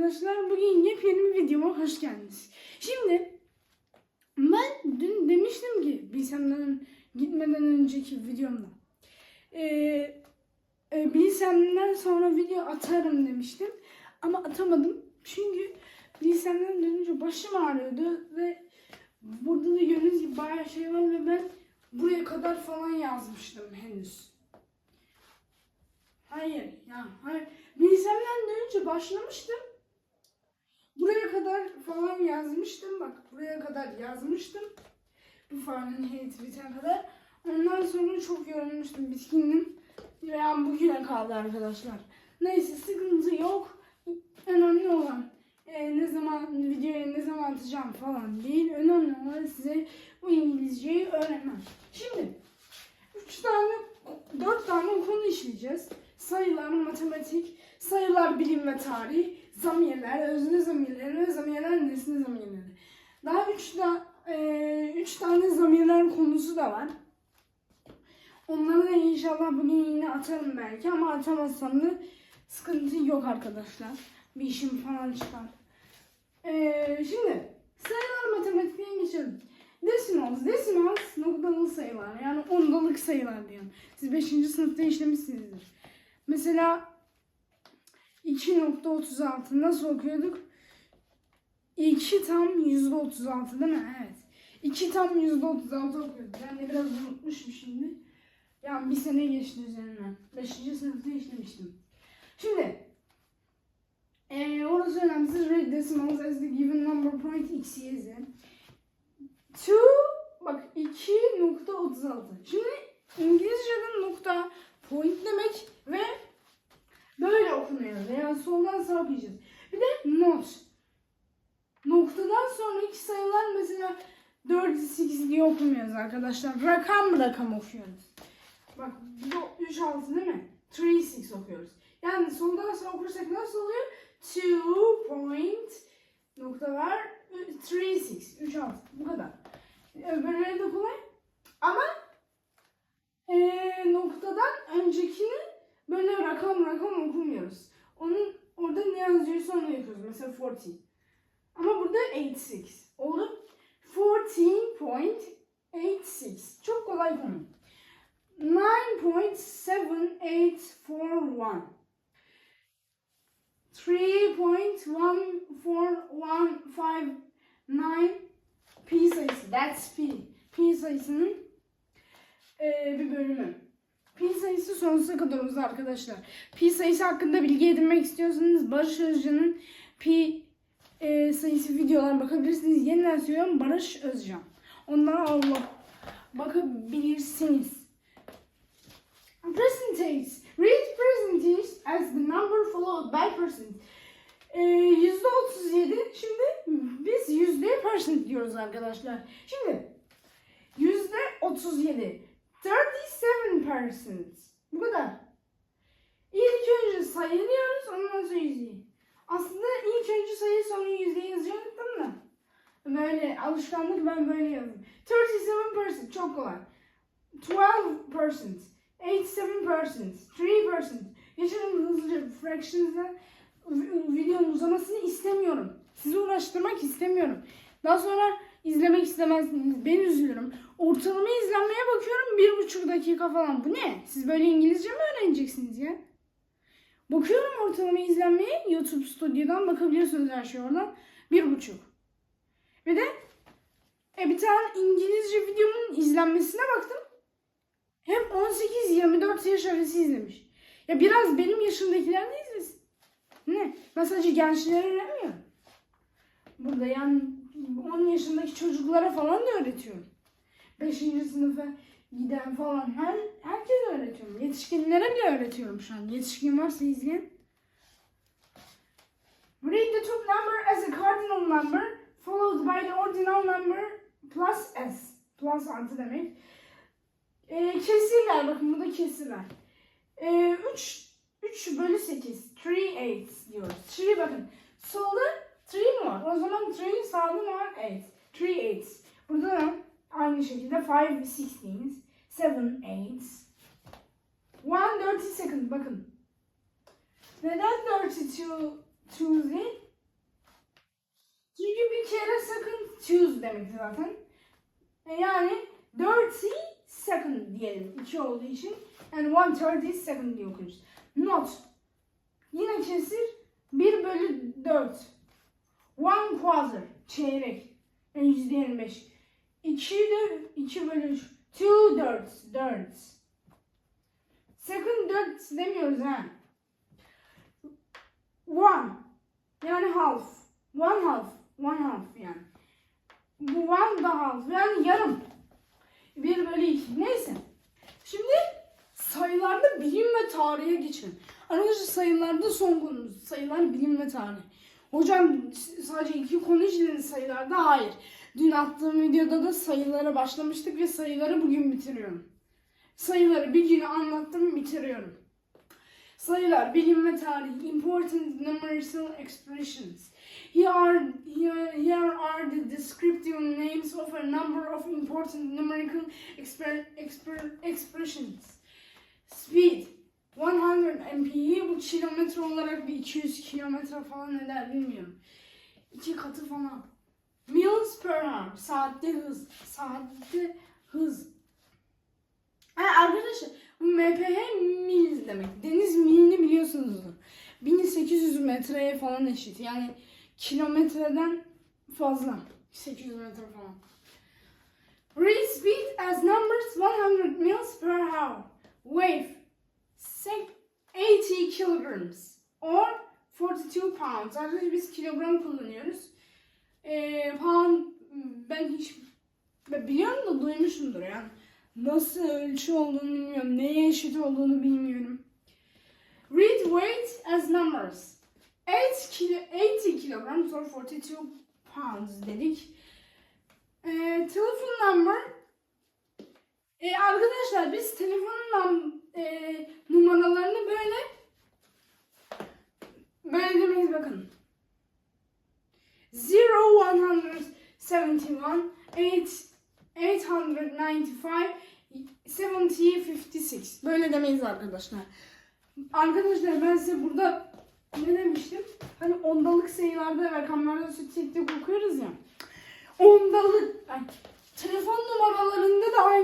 arkadaşlar. Bugün yepyeni bir videoma hoş geldiniz. Şimdi ben dün demiştim ki Bilsem'den gitmeden önceki videomda. Ee, e, Bilsem'den sonra video atarım demiştim. Ama atamadım. Çünkü Bilsem'den dönünce başım ağrıyordu ve burada da gördüğünüz gibi bayağı şey var ve ben buraya kadar falan yazmıştım henüz. Hayır ya hayır. Bilsemden de önce başlamıştım. Buraya kadar falan yazmıştım. Bak buraya kadar yazmıştım. Bu Fahrenheit bitene kadar. Ondan sonra çok yorulmuştum. Bitkindim. Veya bugüne kaldı arkadaşlar. Neyse sıkıntı yok. Önemli olan e, ne zaman videoyu ne zaman atacağım falan değil. Önemli olan size bu İngilizceyi öğrenmem. Şimdi üç tane, dört tane konu işleyeceğiz. Sayılar, matematik, sayılar, bilim ve tarih, zamirler, özne zamirleri ve zamirler, nesne zamirleri. Daha üç, da, e, üç tane zamirler konusu da var. Onları da inşallah bugün yine atarım belki ama atamazsam da sıkıntı yok arkadaşlar. Bir işim falan çıkar. E, şimdi sayılar matematiğe geçelim. Decimals, decimals noktalı sayılar yani ondalık sayılar diyorum. Siz 5. sınıfta işlemişsinizdir. Mesela 2.36 nasıl okuyorduk? 2 tam %36 değil mi? Evet. 2 tam %36 okuyorduk. Ben de biraz unutmuşum şimdi. Yani bir sene geçti üzerinden. 5. sınıfta işlemiştim. Şimdi ee, orası önemsiz. Read decimals as the given number point x, y, z. 2 bak 2.36. Şimdi İngilizce'de nokta point demek ve böyle okunuyor. Yani soldan sağa okuyacağız. Bir de not. Noktadan sonraki sayılar mesela 4, 8 diye okumuyoruz arkadaşlar. Rakam rakam okuyoruz. Bak bu 3, 6 değil mi? 3, 6 okuyoruz. Yani soldan sağa okursak nasıl oluyor? 2 point nokta var 3, 6. 3, 6. Bu kadar. Öbürleri de kolay. Ama eee, noktadan öncekini böyle rakam rakam okumuyoruz. Onun orada ne yazıyorsa onu yapıyoruz. Mesela 40. Ama burada 86. Oldu. 14.86. Çok kolay konu. 9.7841. 3.14159 pi sayısı. That's pi. Pi sayısının eee, bir bölümü. Pi sayısı sonsuza kadar uzar arkadaşlar. Pi sayısı hakkında bilgi edinmek istiyorsanız Barış Özcan'ın pi eee, sayısı videolarına bakabilirsiniz. Yeniden söylüyorum Barış Özcan. Ondan Allah bakabilirsiniz. Percentage. Read percentage as the number followed by percent. Otuz yedi. Şimdi biz yüzde percent diyoruz arkadaşlar. Şimdi yüzde otuz yedi. 37 percent. Bu kadar. İlk önce sayılıyoruz ondan sonra yüzdeyi. Aslında ilk önce sayı sonra yüzdeyi yazacaktım da. Böyle alışkanlık ben böyle yazdım. 37 percent çok kolay. 12 percent. 87 percent. 3 percent. Geçelim hızlıca fractions'a videonun uzamasını istemiyorum. Sizi uğraştırmak istemiyorum. Daha sonra izlemek istemezsiniz. Ben üzülürüm. Ortalama izlenmeye bakıyorum bir buçuk dakika falan. Bu ne? Siz böyle İngilizce mi öğreneceksiniz ya? Bakıyorum ortalama izlenmeye YouTube Studio'dan bakabiliyorsunuz her şey oradan. Bir buçuk. Ve de e, bir tane İngilizce videomun izlenmesine baktım. Hep 18-24 yaş arası izlemiş. Ya biraz benim yaşımdakiler de izlesin. Ne? Ben sadece gençlere öğretmiyorum. Burada yani 10 yaşındaki çocuklara falan da öğretiyorum. 5. sınıfa giden falan her herkese öğretiyorum. Yetişkinlere bile öğretiyorum şu an. Yetişkin varsa izleyen. Read the top number as a cardinal number followed by the ordinal number plus s. Plus artı demek. Ee, kesirler bakın burada kesirler. Ee, 3 3 bölü 8. 3 8 diyoruz. 3 bakın. Solda 3 mu? O zaman 3 sağda ne var? 8. 3 Burada da aynı şekilde 5 16s, 7 8s. 1 30 second bakın. Neden 32 Tuesday? Çünkü bir kere second choose demek zaten. E yani 30 second diyelim. 2 olduğu için. Yani 130 second diye okuruz. Not. Yine kesir 1 bölü 4. One quarter. Çeyrek. Yani %25. 2 de 2 bölü 3. Two thirds. Thirds. Second thirds demiyoruz ha. One. Yani half. One half. One half yani. Bu one da half. Yani yarım. Bir bölü iki. Neyse. Şimdi sayılarda bilim ve tarihe geçelim. Arkadaşlar sayılarda son konumuz. Sayılar bilim ve tarih. Hocam sadece iki konu işlediniz sayılarda. Hayır. Dün attığım videoda da sayılara başlamıştık ve sayıları bugün bitiriyorum. Sayıları bir gün anlattım bitiriyorum. Sayılar, bilim ve tarih, important numerical expressions. Here are, here, here are the descriptive names of a number of important numerical exper, exper, expressions. Speed, 100 mph bu kilometre olarak bir 200 kilometre falan eder bilmiyorum. İki katı falan. Miles per hour, saatte hız, saatte hız. Ha, arkadaşlar bu mph mil demek. Deniz milini biliyorsunuzdur. 1800 metreye falan eşit. Yani kilometreden fazla. 800 metre falan. Read speed as numbers 100 miles per hour. Wave 80 kilograms or 42 pounds. Arkadaşlar biz kilogram kullanıyoruz. Ee, pound ben hiç ben biliyorum da duymuşumdur yani. Nasıl ölçü olduğunu bilmiyorum. Neye eşit olduğunu bilmiyorum. Read weight as numbers. 8 kilo, 80 kilograms or 42 pounds dedik. Ee, telefon number. Ee, arkadaşlar biz telefon num, e, numaralarını böyle böyle demeyiz bakın. 0 171 8 895 70 56 böyle demeyiz arkadaşlar. Arkadaşlar ben size burada ne demiştim? Hani ondalık sayılarda rakamlarda tek okuyoruz ya. Ondalık ay,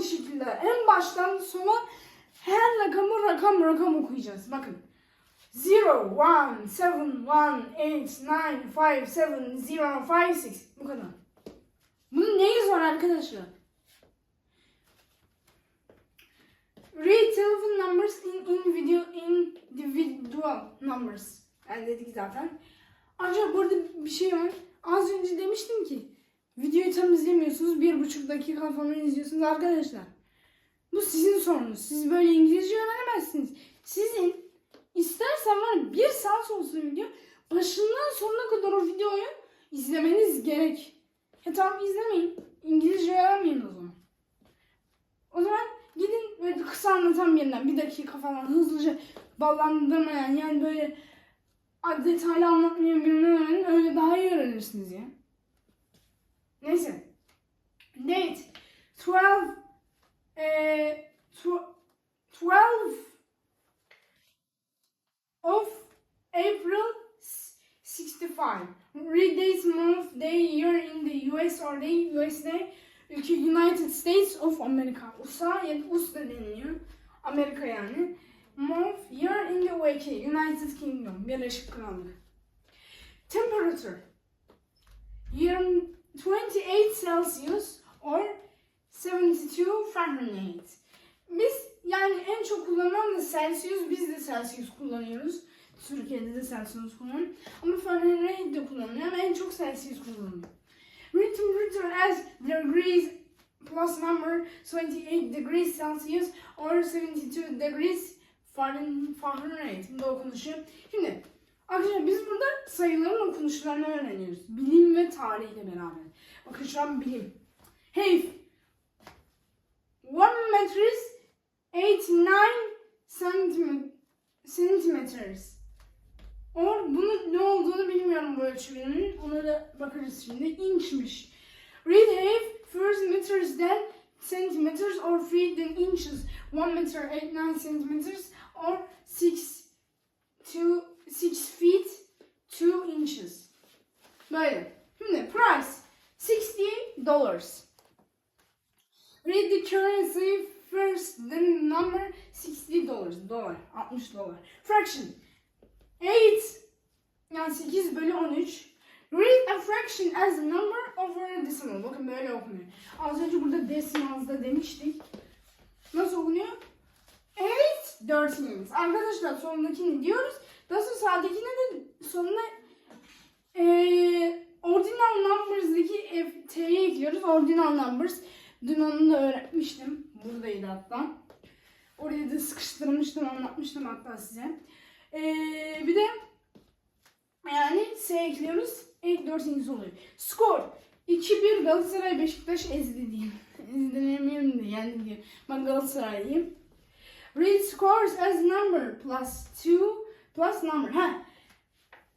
aynı şekilde en baştan sona her rakamı rakam rakam okuyacağız. Bakın. 0, 1, 7, 1, 8, 9, 5, 7, 0, 5, 6. Bu kadar. Bunun neyi zor arkadaşlar? Read telephone numbers in individual, individual numbers. Yani dedik zaten. Ancak burada bir şey var. Az önce demiştim ki videoyu tam izlemiyorsunuz. Bir buçuk dakika falan izliyorsunuz arkadaşlar. Bu sizin sorunuz. Siz böyle İngilizce öğrenemezsiniz. Sizin istersen var bir saat olsun video başından sonuna kadar o videoyu izlemeniz gerek. Ya tamam izlemeyin. İngilizce öğrenmeyin o zaman. O zaman gidin böyle kısa anlatan birinden bir dakika falan hızlıca ballandırmayan yani böyle detaylı anlatmayan birini öğrenin. Öyle daha iyi öğrenirsiniz ya. Neyse. Date. 12 eee tw- 12 of April 65. Read days, month, day, year in the US or the USA. Ülke United States of America. USA US da deniliyor. Amerika yani. Month, year in the UK. United Kingdom. Birleşik Krallık. Temperature. 28 Celsius or 72 Fahrenheit. Biz yani en çok kullanılan da Celsius. Biz de Celsius kullanıyoruz. Türkiye'de de Celsius kullanıyor. Ama Fahrenheit de kullanılıyor ama en çok Celsius kullanılıyor. Read temperature as degrees plus number 28 degrees Celsius or 72 degrees Fahren- Fahrenheit. Bu da okunuşu. Şimdi arkadaşlar biz burada sayıların okunuşlarını öğreniyoruz. Bilim ve tarihle beraber. Bakın şu an bilim. Hey, one meters 89 centimet- centimeters. Or bunun ne olduğunu bilmiyorum bu ölçü biriminin. Ona da bakarız şimdi. Inchmiş. Read half first meters then centimeters or feet then inches. 1 meter 89 centimeters or 6 two, 6 feet 2 inches. Böyle. Şimdi price 68 dollars. Read the currency first, then number 60 dollars. Dolar, 60 dolar. Fraction. 8 yani 8 bölü 13. Read a fraction as a number over a decimal. Bakın böyle okunuyor. Az önce burada decimals'da demiştik. Nasıl okunuyor? 8 13. Arkadaşlar sonundakini diyoruz. Nasıl sağdakine de sonuna eee ordinal numbers'daki F, T'yi ekliyoruz. Ordinal numbers. Dün onu da öğretmiştim. Buradaydı hatta. Oraya da sıkıştırmıştım, anlatmıştım hatta size. Eee bir de yani S ekliyoruz. İlk 4 oluyor. Skor. 2-1 Galatasaray Beşiktaş ezdi diyeyim. Ezdiremiyorum da yani diyor. Ben Galatasaraylıyım. Read scores as number plus 2 plus number. Ha.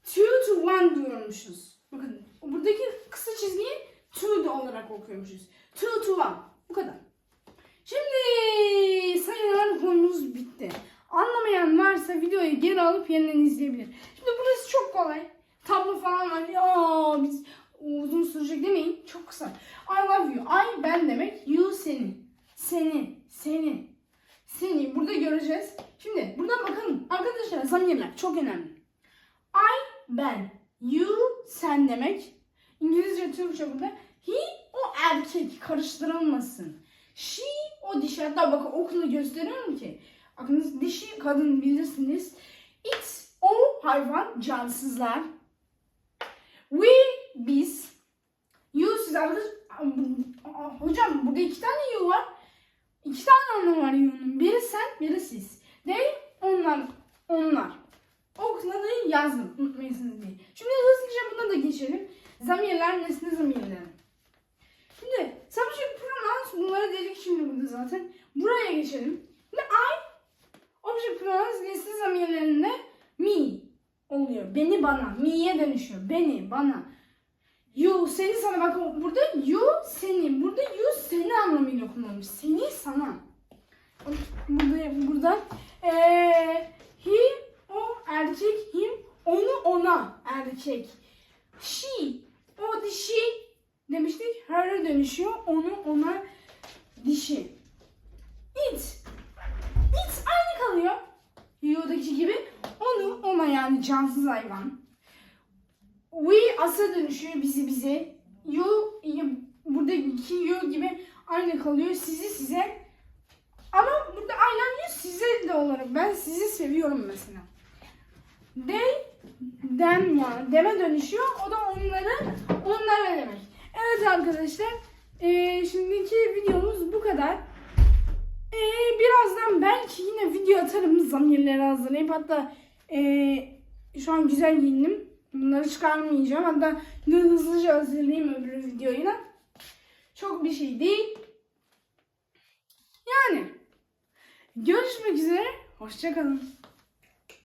2 to 1 diyormuşuz. Bakın buradaki kısa çizgiyi 2 de olarak okuyormuşuz. 2 to 1. Bu kadar. Şimdi sayılar konumuz bitti. Anlamayan varsa videoyu geri alıp yeniden izleyebilir. Şimdi burası çok kolay. Tablo falan var. Ya biz uzun sürecek demeyin. Çok kısa. I love you. I ben demek. You seni. Seni. Seni. Seni burada göreceğiz. Şimdi burada bakın arkadaşlar zamirler çok önemli. I ben. You sen demek. İngilizce Türkçe burada. He o erkek karıştırılmasın. She o dişi hatta bakın okunu gösteriyorum ki. Bakınız dişi kadın bilirsiniz. It o hayvan cansızlar. We biz. You siz arkadaş. Hocam burada iki tane you var. İki tane anlamı var you'nun. Biri sen, biri siz. They, onlar, onlar. O kıladığı yazdım unutmayasınız diye. Şimdi hızlıca buna da geçelim. Zamirler, nesne zamirleri. Şimdi subject pronouns bunları dedik şimdi burada zaten. Buraya geçelim. Şimdi I object pronouns nesne zamirlerinde me oluyor. Beni bana, me'ye dönüşüyor. Beni, bana. You, seni sana bak burada you seni, burada you seni anlamıyla kullanılmış. Seni sana. Burada, burada eee he erkek, him onu ona erkek. She o dişi demiştik. Her'e dönüşüyor. Onu ona dişi. It. It aynı kalıyor. You'daki gibi. Onu ona yani cansız hayvan. We as'a dönüşüyor bizi bize. You buradaki you gibi aynı kalıyor. Sizi size. Ama burada I love you size de olarak. Ben sizi seviyorum mesela. They, them yani. Deme dönüşüyor. O da onları, onlara demek. Evet arkadaşlar. eee, şimdiki videomuz bu kadar. Eee, birazdan belki yine video atarım zamirleri hazırlayıp hatta eee, şu an güzel giyindim. Bunları çıkarmayacağım. Hatta hızlıca hazırlayayım öbür videoyu da. Çok bir şey değil. Yani görüşmek üzere. Hoşçakalın.